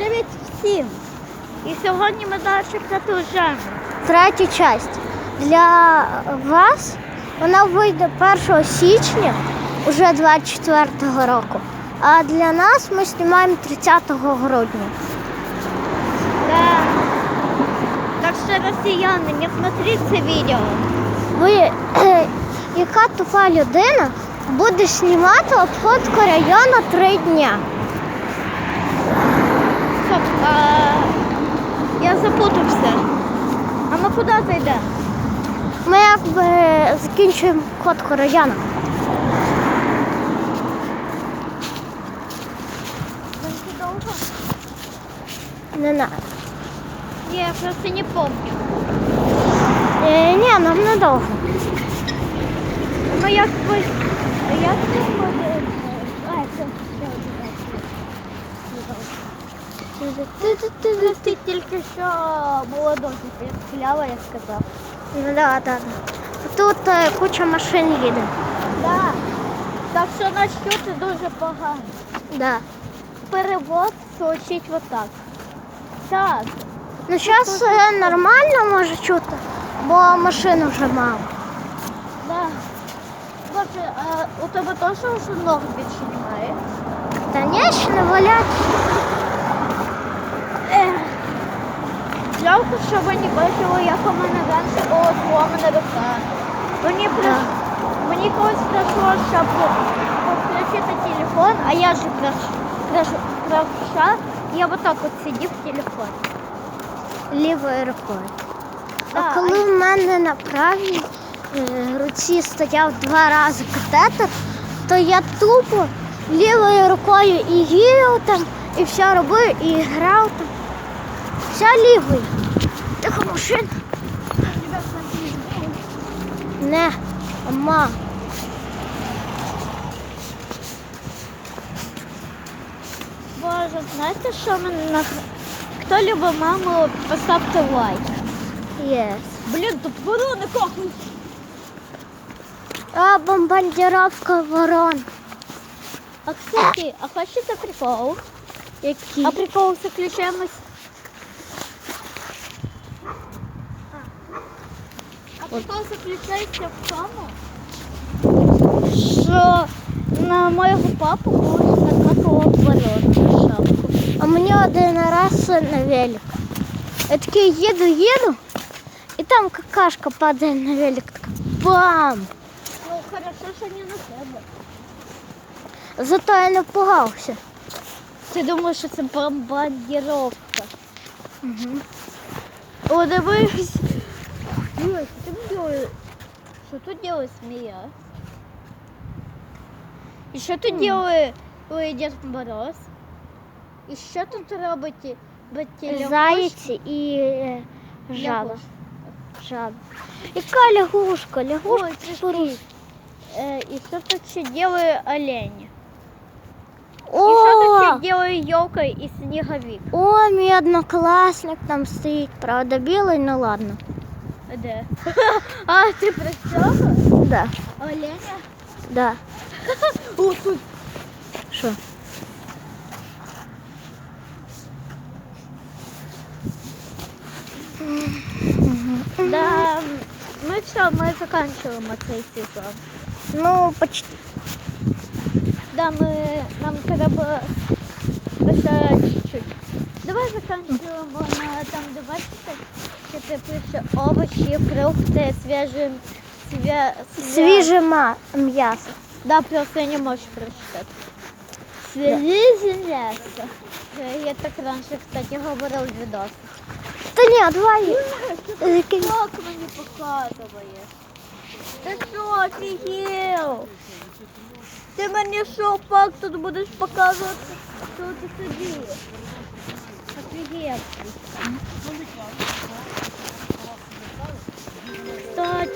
Привіт всім! І сьогодні ми далі продовжуємо. Третя часть. Для вас вона вийде 1 січня уже 24-го року. А для нас ми знімаємо 30 грудня. Да. Так що росіяни, не смотрите це відео. Ви, яка тупа людина буде знімати обходку району три дня? А... я запутався. А ми куди зайдемо? Ми якби закінчуємо обходку району. довго? Не на. Ні, я просто не пам'ятаю. Е, ні, нам недовго. Ми як би... Як це буде? А, це Ти тільки що молодого стріляла, я сказав. Ну да, да. Тут е, куча машин їде. Да. Так що нас чути дуже погано. Да. Перевод звучить вот так. Так. Ну зараз нормально може чути, бо машин вже мало. Да. Боже, а у тебе теж вже ног більше немає? Конечно, валять. Ех. Жалко, що не бачили, як у мене раніше була зломана рука. Мені, при... Мені колись прийшло, щоб включити телефон, а я же правша, я вот так от сидів в телефоні. Лівою рукою. Да, а коли в мене на правій е, руці стояв два рази катетер, то я тупо лівою рукою і їв там, і все робив, і грав там. Вся лівою. Тихо машина. Не, ма. Боже, знаєте, що мене на... Хто любить маму, поставте лайк. Yes. Блін, тут ворони кахнуть. А бомбардировка ворон. А кстати, а хочете прикол? Які? А прикол заключаємось. Прикол заключається в тому, що на моєго папу було накакало ворон на шапку. А мені один раз на велик. Я такий їду, їду, і там какашка падає на велик. Така бам! Ну, хорошо, що не на тебе. Зато я не впугався. Ти думаєш, що це бомбардировка? Угу. О, дивись. Дивись, що тут делає? Що тут делает змея? І що тут делає ой, Дед Мороз? І що тут робить і е, жаба. Жаба. Яка лягушка? Ой, Лягушка прикинь. Е, і що тут ще делає олень? І О, що тут ще делає елка і сніговик? о, мій однокласник там стоїть. Правда, білий, ну ладно. Де? А, ти про цього? Да, Оленя? да. О, тут. Що? Да, мы все, мы заканчиваем цей сезон. Ну, почти. Да, мы, нам треба еще чуть-чуть. Давай заканчиваем на там 20, что ты пишешь овощи, фрукты, свежие, све, све- Свіже ма- м'ясо. Да, просто не можешь прочитать. Свежее мясо. Э, Я так раньше, кстати, говорил в видосах. Та ні, давай. закинь. Как мені показуєш? Ти що, офігел? Ти мені що, пак тут будеш показувати, що ти собі? Кстати,